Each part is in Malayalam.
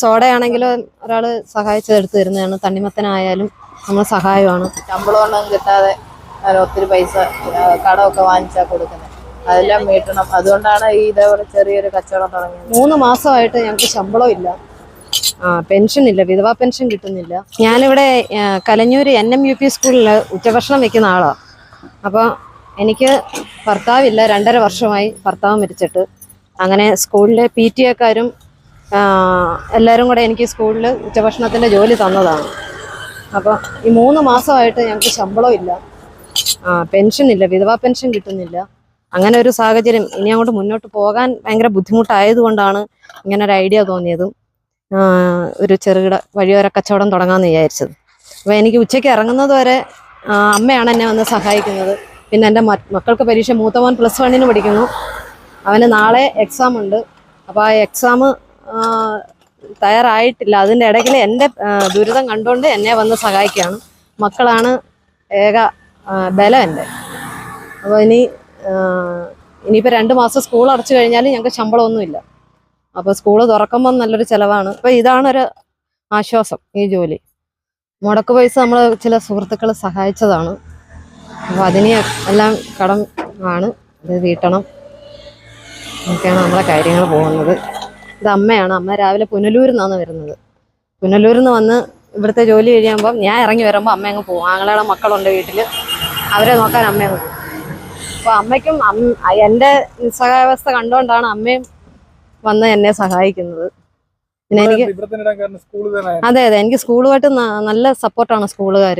സോഡയാണെങ്കിലും ഒരാൾ സഹായിച്ചത് എടുത്തു തരുന്നതാണ് തണ്ണിമത്തനായാലും നമ്മൾ സഹായമാണ്. ശമ്പളമൊന്നും കിട്ടാതെ ഒത്തിരി പൈസ കടമൊക്കെ വാങ്ങിച്ചാ കൊടുക്കുന്നത്. അതെല്ലാം വീട്ടണം. അതുകൊണ്ടാണ് ഈ ഇതേപോലെ ചെറിയൊരു കച്ചവടം തുടങ്ങിയത്. മൂന്ന് മാസമായിട്ട് ഞങ്ങൾക്ക് ശമ്പളം ഇല്ല ആ പെൻഷൻ ഇല്ല വിധവാ പെൻഷൻ കിട്ടുന്നില്ല. ഞാനിവിടെ Kalanjoor N M U P സ്കൂളിൽ ഉച്ചഭക്ഷണം വെക്കുന്ന ആളാണ് അപ്പോൾ എനിക്ക് ഭർത്താവില്ല. രണ്ടര വർഷമായി ഭർത്താവ് മരിച്ചിട്ട്. അങ്ങനെ സ്കൂളിലെ പി ടി എക്കാരും എല്ലാവരും കൂടെ എനിക്ക് സ്കൂളിൽ ഉച്ചഭക്ഷണത്തിന്റെ ജോലി തന്നതാണ്. അപ്പോൾ ഈ മൂന്ന് മാസമായിട്ട് ഞങ്ങൾക്ക് ശമ്പളം ഇല്ല. പെൻഷൻ ഇല്ല വിധവാ പെൻഷൻ കിട്ടുന്നില്ല. അങ്ങനെ ഒരു സാഹചര്യം ഇനി അങ്ങോട്ട് മുന്നോട്ട് പോകാൻ ഭയങ്കര ബുദ്ധിമുട്ടായതുകൊണ്ടാണ് ഇങ്ങനെ ഒരു ഐഡിയ തോന്നിയതും ഒരു ചെറുകിട വഴിയോര കച്ചവടം തുടങ്ങാമെന്ന് വിചാരിച്ചത്. അപ്പോൾ എനിക്ക് ഉച്ചയ്ക്ക് ഇറങ്ങുന്നത് വരെ അമ്മയാണ് എന്നെ വന്ന് സഹായിക്കുന്നത്. പിന്നെ എന്റെ മക്കൾക്ക് പരീക്ഷ മൂത്തവൻ പ്ലസ് വണ്ണിന് പഠിക്കുന്നു. അവന് നാളെ എക്സാം ഉണ്ട്. അപ്പോൾ ആ എക്സാം തയ്യാറായിട്ടില്ല. അതിന്റെ ഇടയ്ക്ക് എന്റെ ദുരിതം കണ്ടുകൊണ്ട് എന്നെ വന്ന് സഹായിക്കുകയാണ്. മക്കളാണ് ഏക ബലം എന്റെ അപ്പോൾ ഇനി ഇനിയിപ്പോൾ രണ്ട് മാസം സ്കൂൾ അടച്ചു കഴിഞ്ഞാൽ ഞങ്ങൾക്ക് ശമ്പളമൊന്നുമില്ല. അപ്പോൾ സ്കൂൾ തുറക്കുമ്പോൾ നല്ലൊരു ചിലവാണ്. അപ്പോൾ ഇതാണൊരു ആശ്വാസം ഈ ജോലി. മുടക്ക് പൈസ നമ്മൾ ചില സുഹൃത്തുക്കൾ സഹായിച്ചതാണ്. അപ്പോൾ അതിന് എല്ലാം കടം ആണ്. ഇത് വീട്ടണം. ഒക്കെയാണ് നമ്മളെ കാര്യങ്ങൾ പോകുന്നത്. ഇത് അമ്മയാണ്. അമ്മ രാവിലെ പുനലൂരിൽ നിന്നാണ് വരുന്നത്. പുനലൂരിൽ നിന്ന് വന്ന് ഇവിടുത്തെ ജോലി കഴിയുമ്പോൾ ഞാൻ ഇറങ്ങി വരുമ്പോൾ അമ്മ അങ്ങ് പോകും ആങ്ങളയുടെ മക്കളുണ്ട് വീട്ടിൽ അവരെ നോക്കാൻ അമ്മ അങ്ങ് പോകും. അപ്പോൾ അമ്മയ്ക്കും അമ്മ എന്റെ നിസ്സഹായാവസ്ഥ കണ്ടുകൊണ്ടാണ് അമ്മയും വന്ന് എന്നെ സഹായിക്കുന്നത്. പിന്നെ എനിക്ക് അതെ അതെ. എനിക്ക് സ്കൂളുമായിട്ട് നല്ല സപ്പോർട്ടാണ് സ്കൂളുകാർ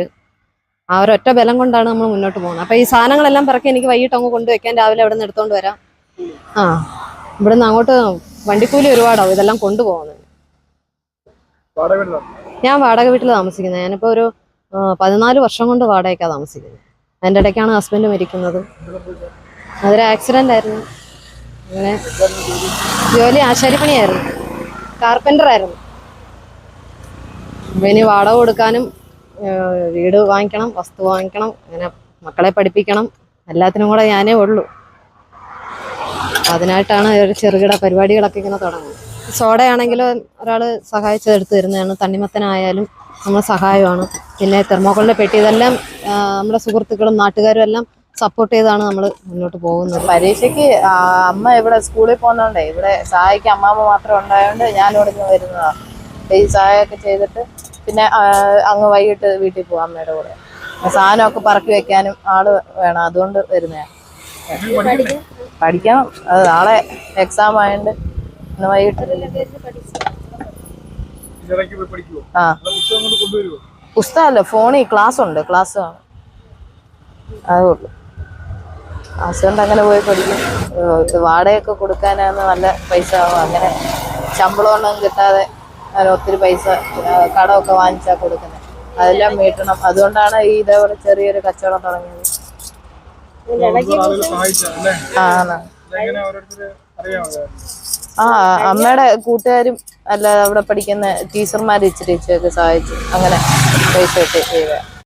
ആ ഒരൊറ്റ ബലം കൊണ്ടാണ് നമ്മൾ മുന്നോട്ട് പോകുന്നത്. അപ്പോൾ ഈ സാധനങ്ങളെല്ലാം പിറക്കി എനിക്ക് വൈകിട്ട് അങ്ങ് കൊണ്ടുവയ്ക്കാൻ രാവിലെ അവിടെ നിന്ന് എടുത്തുകൊണ്ട് വരാം. ആ ഇവിടുന്ന് അങ്ങോട്ട് വണ്ടിക്കൂലി ഒരുപാടാവും. ഇതെല്ലാം കൊണ്ടുപോകുന്നത്. ഞാൻ വാടക വീട്ടിൽ താമസിക്കുന്നത്. ഞാനിപ്പോ ഒരു പതിനാല് വർഷം കൊണ്ട് വാടകയ്ക്കാണ് താമസിക്കുന്നത്. അതിന്റെ ഇടയ്ക്കാണ് ഹസ്ബൻഡ് മരിക്കുന്നത്. അതൊരു ആക്സിഡന്റ് ആയിരുന്നു. അങ്ങനെ ജോലി ആശാരിപ്പണിയായിരുന്നു. കാർപ്പന്റർ ആയിരുന്നു. അപ്പം ഇനി വാടക കൊടുക്കാനും വീട് വാങ്ങിക്കണം വസ്തു വാങ്ങിക്കണം അങ്ങനെ മക്കളെ പഠിപ്പിക്കണം. എല്ലാത്തിനും കൂടെ ഞാനേ ഉള്ളൂ. അതിനായിട്ടാണ് ഒരു ചെറുകിട പരിപാടികളൊക്കെ ഇങ്ങനെ തുടങ്ങുന്നത്. സോഡയാണെങ്കിലും ഒരാൾ സഹായിച്ചത് എടുത്തു തരുന്നതാണ്. തണ്ണിമത്തനായാലും നമ്മൾ സഹായമാണ്. പിന്നെ തെർമോക്കോളിന്റെ പെട്ടി ഇതെല്ലാം നമ്മുടെ സുഹൃത്തുക്കളും നാട്ടുകാരും എല്ലാം സപ്പോർട്ട് ചെയ്താണ് നമ്മൾ മുന്നോട്ട് പോകുന്നത്. പരീക്ഷയ്ക്ക് അമ്മ ഇവിടെ സ്കൂളിൽ പോകുന്നുണ്ട് ഇവിടെ സഹായിക്കാൻ അമ്മാമ്മ മാത്രം ഉണ്ടായതുകൊണ്ട് ഞാൻ ഇവിടെ നിന്ന് വരുന്നതാണ് ഈ സഹായമൊക്കെ ചെയ്തിട്ട് പിന്നെ അങ്ങ് വൈകിട്ട് വീട്ടിൽ പോകും അമ്മയുടെ കൂടെ. സാധനമൊക്കെ പറക്കി വെക്കാനും ആൾ വേണം. അതുകൊണ്ട് വരുന്നതാണ് പഠിക്കണം അത് നാളെ എക്സാം ആയതുകൊണ്ട് ഇന്ന് വൈകിട്ട്. ആ. പുസ്തകമല്ല ഫോണിൽ ക്ലാസ് ഉണ്ട്. ക്ലാസ് ആണ് ക്ലാസ് കൊണ്ട് അങ്ങനെ പോയി പഠിക്കും. വാടകയൊക്കെ കൊടുക്കാനാണ് നല്ല പൈസ. ആവും അങ്ങനെ ശമ്പളമൊന്നും കിട്ടാതെ അങ്ങനെ ഒത്തിരി പൈസ കടമൊക്കെ വാങ്ങിച്ചാൽ കൊടുക്കുന്നത് അതെല്ലാം വീട്ടണം. അതുകൊണ്ടാണ് ഈ ഇതേപോലെ ചെറിയൊരു കച്ചവടം തുടങ്ങിയത്. ആണ്. ആ അമ്മയുടെ കൂട്ടുകാരും അല്ല അവിടെ പഠിക്കുന്ന ടീച്ചർമാർ ഇച്ചിരി ഇച്ചിരിയൊക്കെ സഹായിച്ചു അങ്ങനെ പൈസ ഒക്കെ ചെയ്യുക.